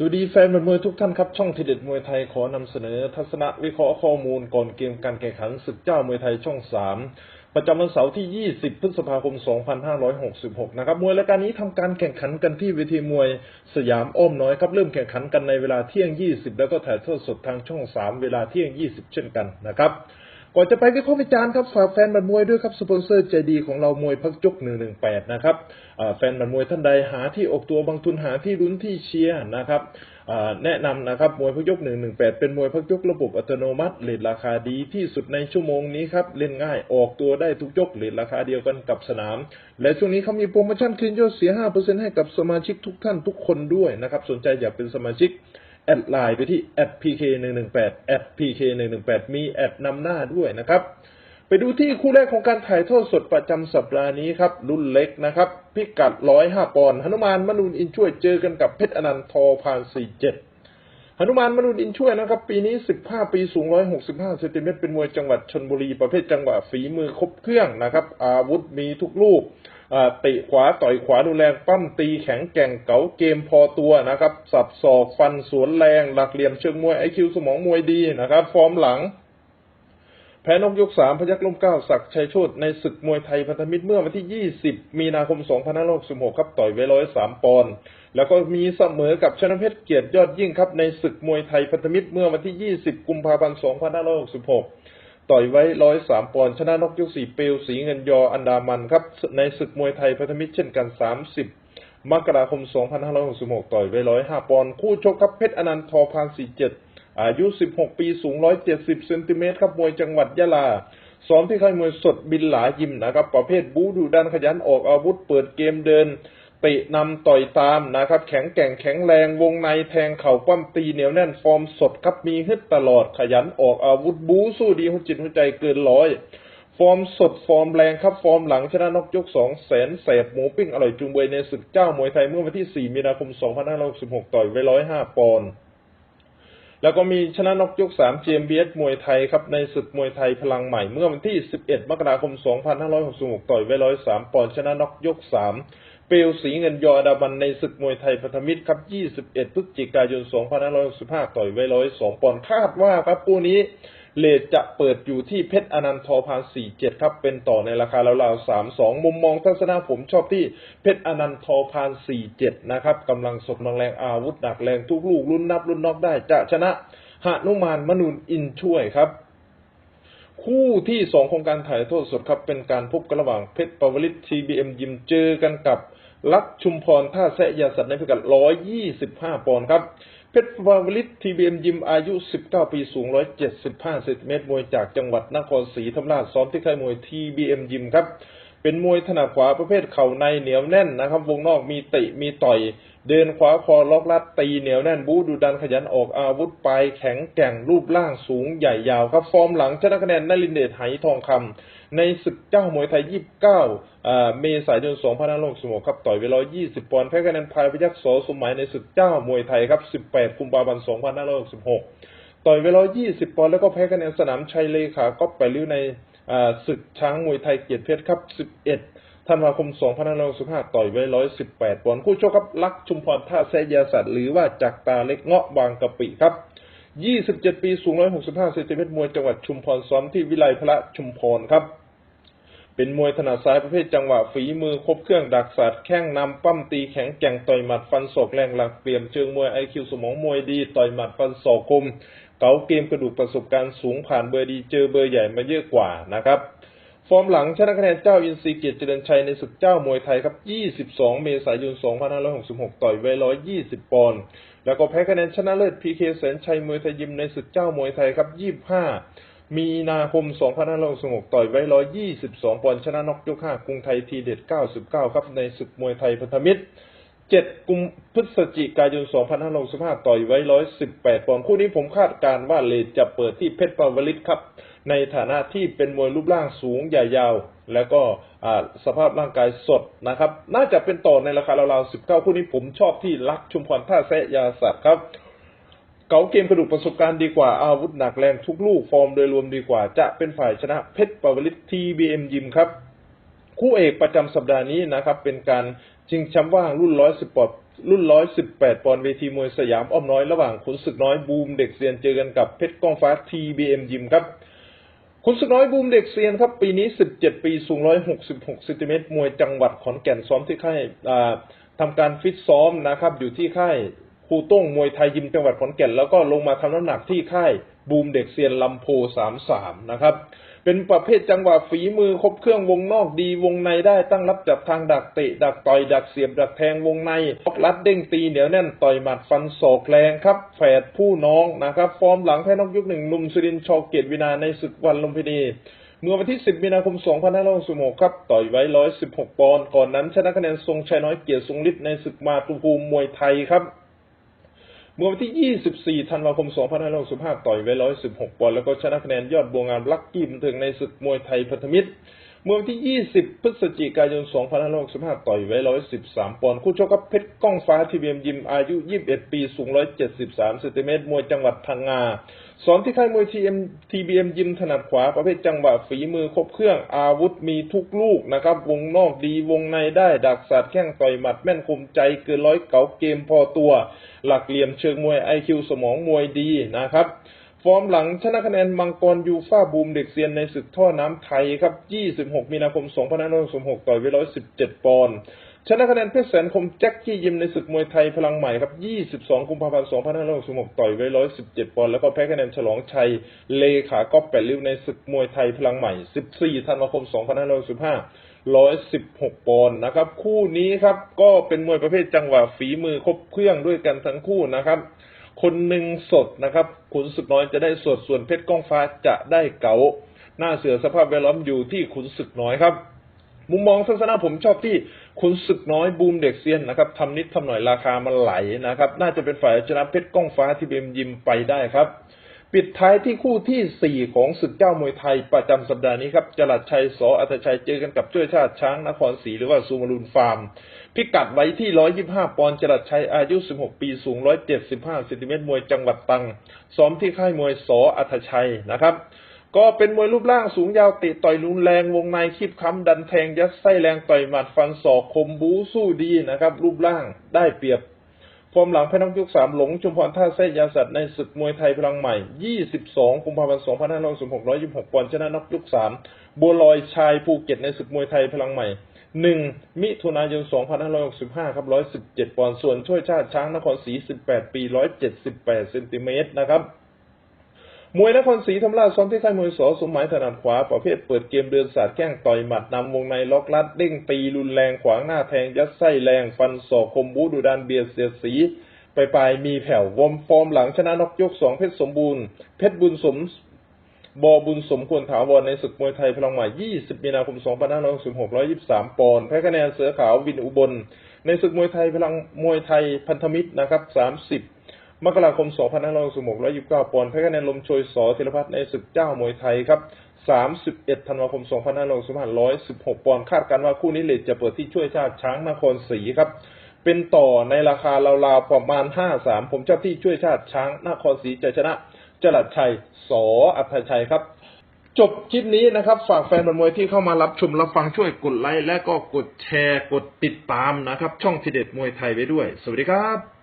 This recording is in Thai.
สวัสดีแฟนมวยทุกท่านครับ ช่องทีเด็ดมวยไทยขอนำเสนอ ทัศนะวิเคราะห์ข้อมูลก่อนเกมการแข่งขันศึกเจ้ามวยไทยช่อง 3 ประจำวันเสาร์ที่ 20 พฤษภาคม 2566 นะครับ มวยรายการนี้ทำการแข่งขันกันที่เวทีมวยสยามอ้อมน้อยครับ เริ่มแข่งขันกันในเวลาเที่ยง 20 แล้วก็ถ่ายทอดสดทางช่อง 3 เวลาเที่ยง 20 เช่นกันนะครับ ก่อนจะไปวิเคราะห์วิจารณ์ครับฝากแฟนบันมวยด้วยครับสปอนเซอร์ใจดีของเรามวยพักจก118นะครับแฟนบันมวยท่านใดหาที่ออกตัวบางทุนหาที่ลุ้นที่เชียร์นะครับแนะนำนะครับมวยพักยก 118 เป็นมวยพักยกระบบอัตโนมัติเลทราคาดีที่สุดในชั่วโมงนี้ครับ เล่นง่ายออกตัวได้ทุกยกเลทราคาเดียวกันกับสนาม และช่วงนี้เขามีโปรโมชั่นคืนยอดเสีย 5%ให้กับสมาชิกทุกท่านทุกคนด้วยนะครับ สนใจอยากเป็นสมาชิก แอดไลน์ไปที่ @pk118 @pk118 มีแอดนำหน้าด้วยนะครับ ไปดูที่คู่แรกของการถ่ายทอดสดประจำสัปดาห์นี้ครับ รุ่นเล็กนะครับ พิกัด 105 ปอนด์หนุมานมนูนอินช่วยเจอกันกับเพชรอนันต์ทอพาน47หนุมานมนูนอินช่วยนะครับ ปีนี้ 15 ปีสูง 165เซนติเมตรเป็นมวยจังหวัดชนบุรีประเภทจังหวะฝีมือครบเครื่องนะครับ อาวุธมีทุกลูก ตะขวาต่อยขวาดูแรงปั้มตีแข็งแกร่งเก๋าเกมพอตัวนะครับ สับศอกฟันสวนแรง หลักเหลี่ยมเชิงมวยไอคิวสมองมวยดีนะครับ ฟอร์มหลัง แพ้นกยกสามพยักล่มเก้าศักชัยโชตในศึกมวยไทยพันธมิตรเมื่อวันที่ 20 มีนาคม 2566 ครับต่อยไว้ร้อยสามปอนด์แล้วก็มีเสมอกับชนะเพชรเกียรติยอดยิ่งครับในศึกมวยไทยพันธมิตรเมื่อวันที่ 20 กุมภาพันธ์ 2566 ต่อยไว้ร้อยสามปอนด์ชนะนกยกสี่เปลวสีเงินยออันดามันครับ ในศึกมวยไทยพันธมิตรเช่นกัน30มสิบมกราคม 2566 ต่อยไว้ร้อยห้าปอนด์คู่ชกครับเพชรอนันต์ทอพานสี่เจ็ดอายุ 16 ปีสูง 170เซนติเมตรครับมวยจังหวัดยะลาซ้อมที่ค่ายมวยสดบินหลายิมนะครับ ประเภทบูดูดันขยันออกอาวุธเปิดเกมเดิน ตะนำต่อยตามนะครับ แข็งแกร่งแข็งแรงวงในแทงเข่าปั้มตีเหนียวแน่นฟอร์มสดครับมีฮึดตลอดขยันออกอาวุธบูสู้ดีหัวจิตหัวใจเกินร้อย ฟอร์มสดฟอร์มแรงครับฟอร์มหลังชนะนกยกสองแสนแสบหมูปิ้งอร่อยจุงเบยในศึกเจ้ามวยไทยเมื่อวันที่ 4 มีนาคม 2566 ต่อยไว้105 ปอนด์แล้วก็มีชนะนกยก3 GMBS มวยไทยครับในศึกมวยไทยพลังใหม่เมื่อวันที่ 11 มกราคม 2566 ต่อยไว้103 ปอนด์ชนะนกยก3 เปลวสีเงินยออดาบันในศึกมวยไทยพันธมิตรครับ 21 พฤศจิกายน 2565 ต่อยไว้102ปอนด์คาดว่าครับคู่นี้เลทจะเปิดอยู่ที่เพชรอนันต์ทอพาน47 ครับ เป็นต่อในราคาราวๆ32 มุมมองทัศนะผมชอบที่เพชรอนันต์ทอพาน47 นะครับกำลังสดงแรงอาวุธหนักแรงทุกลูกรุ่นนับรุ่นนอกได้จะชนะหานุมานมนุนอินช่วยครับคู่ที่สองของการถ่ายทอดสดครับ เป็นการพบกันระหว่างเพชรปวลิตทีบีเอ็มยิมเจอกันกับ ลักชุมพรท่าแซะยาสัตว์ในพิกัด 125 ปอนด์ครับ เพชรปวลิตทีบีเอ็มยิมอายุ 19 ปีสูง 175 เซนติเมตรมวยจากจังหวัดนครศรีธรรมราชซ้อมที่ค่ายมวยทีบีเอ็มยิมครับ เป็นมวยถนัดขวาประเภทเข่าในเหนียวแน่นนะครับ วงนอกมีตะมีต่อย เดินขวาคอล็อกลัดตีเหนียวแน่นบูดูดันขยันออกอาวุธไปแข็งแกร่งรูปร่างสูงใหญ่ยาวครับ ฟอร์มหลังชนะคะแนนนลินเดชไหทองคำในศึกเจ้ามวยไทย 29อ่าเมษายน2566ครับต่อยเวลา20 ปอนด์แพ้คะแนนพายพยักษ์สสมหมายในศึกเจ้ามวยไทยครับ 18กุมภาพันธ์2566ต่อยเวลา20 ปอนด์แล้วก็แพ้คะแนนสนามชัยเลขาก็ไปลิ้วใน ศึกช้างมวยไทยเกียรติเพชรครับ11ธันวาคม2565ต่อยไว้118ปอนด์คู่ชกครับลักชุมพรท่าแซยาสัตว์หรือว่าจักตาเล็กเงาะบางกะปิครับ27ปีสูง165เซนติเมตรมวยจังหวัดชุมพรซ้อมที่วิไลพระชุมพรครับเป็นมวยถนัดซ้ายประเภทจังหวะฝีมือครบเครื่องดักสัตว์แข้งนำปั้มตีแข็งแก่งต่อยหมัดฟันศอกแรงหลักเปลี่ยมเชิงมวยไอคิวสมองมวยดี ต่อยหมัดฟันศอกคม เก๋าเกมกระดูกประสบการณ์สูงผ่านเบอร์ดีเจอเบอร์ใหญ่มาเยอะกว่านะครับฟอร์มหลังชนะคะแนนเจ้าอินทรีเกียรติเจริญชัยในศึกเจ้ามวยไทยครับ 22 เมษายน 2566 ต่อยไว้ 120 ปอนด์ แล้วก็แพ้คะแนนชนะเลิศพีเคแสนชัยมวยไทยยิมในศึกเจ้ามวยไทยครับ 25 มีนาคม 2566 ต่อยไว้ 122 ปอนด์ ชนะน็อกยก 5 กรุงไทยทีเด็ด 99 ครับ ในศึกมวยไทยพันธมิตร 7กุมพฤศจิกายน 2565 ต่อยไว้ 118 ปอนด์ คู่นี้ผมคาดการณ์ว่าเลทจะเปิดที่เพชรปาวลิตครับ ในฐานะที่เป็นมวยรูปร่างสูงใหญ่ยาว แล้วก็สภาพร่างกายสดนะครับ น่าจะเป็นต่อในราคาราวๆ 19 คู่นี้ผมชอบที่ลักชุมพรท่าแซะยาสัตว์ครับเก๋าเกมกระดูกประสบการณ์ดีกว่าอาวุธหนักแรงทุกลูกฟอร์มโดยรวมดีกว่า จะเป็นฝ่ายชนะเพชรปาวลิตทีบีเอ็มยิมครับ คู่เอกประจำสัปดาห์นี้นะครับ เป็นการชิงแชมป์ว่างรุ่น110ปอนด์รุ่น118ปอนด์เวทีมวยสยามอ้อมน้อยระหว่างขุนศึกน้อยบูมเด็กเซียนเจอกันกับเพชรก้องฟ้า TBM ยิมครับคุณสุดน้อยบูมเด็กเซียนครับ ปีนี้17ปีสูง166ซนติเมตรมวยจังหวัดขอนแก่นซ้อมที่ค่ายอ่าทำการฟิตซ้อมนะครับ อยู่ที่ค่ายครูต้งมวยไทยยิมจังหวัดขอนแก่นแล้วก็ลงมาทำน้ำหนักที่ค่ายบูมเด็กเซียนลำโพ33นะครับ เป็นประเภทจังหวะฝีมือครบเครื่องวงนอกดีวงในได้ตั้งรับจับทางดักเตะ ดักต่อยดักเสียบดักแทงวงในล็อกลัดเด้งตีเหนียวแน่นต่อยหมัดฟันศอกแรงครับแฝดผู้น้องนะครับ ฟอร์มหลังแพ้นกยุคหนึ่งนุ่มสุรินชอเกียรติวินาในศึกวันลุมพินีเมื่อวันที่ 10 มีนาคม 2566ครับ ต่อยไว้ 116 ปอนด์ ก่อนนั้นชนะคะแนนทรงชัยน้อยเกียรติทรงฤทธิ์ในศึกมาตุภูมิมวยไทยครับ เมื่อวันที่ 24 ธันวาคม 2565 ต่อยไว้ 116 ปอนด์ แล้วก็ชนะคะแนนยอดบัวงามลักกี้บันเทิงในศึกมวยไทยพันธมิตร เมื่อวันที่ 20 พฤศจิกายน 2565 ต่อยไว้ 113 ปอนด์ คู่ชกกับเพชรก้องฟ้าทีเบียมยิม อายุ 21 ปี สูง 173เซนติเมตร มวยจังหวัดพังงา สอนที่ค่ายมวยทีเอ็มทีบีเอ็มยิมถนัดขวา ประเภทจังหวะฝีมือครบเครื่อง อาวุธมีทุกลูกนะครับ วงนอกดี วงในได้ ดักสัตว์แข้งต่อยหมัดแม่นคมใจ เกินร้อยเก๋าเกมพอตัว หลักเหลี่ยมเชิงมวยไอคิวสมองมวยดีนะครับ ร์มหลังชนะคะแนนมังกรยูฟ่าบูมเด็กเซียนในศึกท่อน้ำไทยครับ 26 มีนาคม2566ต่อยไว้117 ปอนด์ชนะคะแนนเพชรแสนคมแจ็คกี้ยิมในศึกมวยไทยพลังใหม่ครับ 22 กุมภาพันธ์ 2566 ต่อยไว้ 117 ปอนด์ แล้วก็แพ้คะแนนฉลองชัย เลขาก๊อปแปดริ้วในศึกมวยไทยพลังใหม่ 14 ธันวาคม 2565 116 ปอนด์นะครับ คู่นี้ครับ ก็เป็นมวยประเภทจังหวะฝีมือครบเครื่องด้วยกันทั้งคู่นะครับ คนหนึ่งสดนะครับ ขุนศึกน้อยจะได้สดส่วนเพชรก้องฟ้าจะได้เก๋าหน้าเสือสภาพแวดล้อมอยู่ที่ขุนศึกน้อยครับ มุมมองทัศนะผมชอบที่ขุนศึกน้อยบูมเด็กเซียนนะครับทำนิดทำหน่อยราคามันไหลนะครับ น่าจะเป็นฝ่ายชนะเพชรก้องฟ้าที่เบมยิมไปได้ครับ ปิดท้ายที่คู่ที่ 4 ของศึกเจ้ามวยไทยประจำสัปดาห์นี้ครับจลัดชัยสออัตชัยเจอกันกับช่วยชาติช้างนครศรีหรือว่าซูมารุนฟาร์ม พิกัดไว้ที่ 125 ปอนด์จลัดชัยอายุ 16 ปีสูง 175เซนติเมตรมวยจังหวัดตรัง ซ้อมที่ค่ายมวยสออัตชัยนะครับ ก็เป็นมวยรูปร่างสูงยาวเตะต่อยรุนแรงวงในคีบค้ำดันแทงยัดไส้แรงต่อยหมัดฟันศอกคมบูสู้ดีนะครับ รูปร่างได้เปรียบ ฟอร์มหลังแพ้นักยกสามหลงชุมพรท่าเส้ยาสัตว์ในศึกมวยไทยพลังใหม่ 22กุมภาพันธ์2566 126ปอนด์ชนะนักยกสามบัวลอยชายภูเก็ตในศึกมวยไทยพลังใหม่ 1 มิถุนายน 2565 ครับ 117 ปอนด์ส่วนช่วยชาติช้างนครศรี 18 ปี 178 เซนติเมตรนะครับ มวยนครศรีธรรมราชซ้อมที่ค่ายมวยสอสมหมายถนัดขวา ประเภทเปิดเกมเดินสาดแข้งต่อยหมัดนำวงในล็อกลัดเด้งตีรุนแรงขวางหน้าแทงยัดไส้แรง ฟันศอกคมบูดุดันเบียดเสียดสีไปปลายมีแผ่ววอมฟอร์มหลังชนะนกยกสองเพชรสมบูรณ์เพชรบุญสมบอบุญสมควรถาวรในศึกมวยไทยพลังใหม่ 20 มีนาคม 2566 123 ปอนด์แพ้คะแนนเสือขาววินอุบล ในศึกมวยไทยพลังมวยไทยพันธมิตรนะครับ 30 มกราคม 2566 129 ปอนด์แพ้คะแนนลมโชยสอธีรพัฒน์ในศึกเจ้ามวยไทยครับ 31 ธันวาคม 2565 116 ปอนด์คาดการณ์ว่าคู่นี้เลทจะเปิดที่ช่วยชาติช้างนครศรีครับ เป็นต่อในราคาราวๆประมาณ 5-3 ผมชอบที่ช่วยชาติช้างนครศรีจะชนะจลัดชัยสออัธชัยครับจบคลิปนี้นะครับ ฝากแฟนบอลมวยที่เข้ามารับชมรับฟังช่วยกดไลค์และก็กดแชร์กดติดตามนะครับ ช่องทีเด็ดมวยไทยไว้ด้วย สวัสดีครับ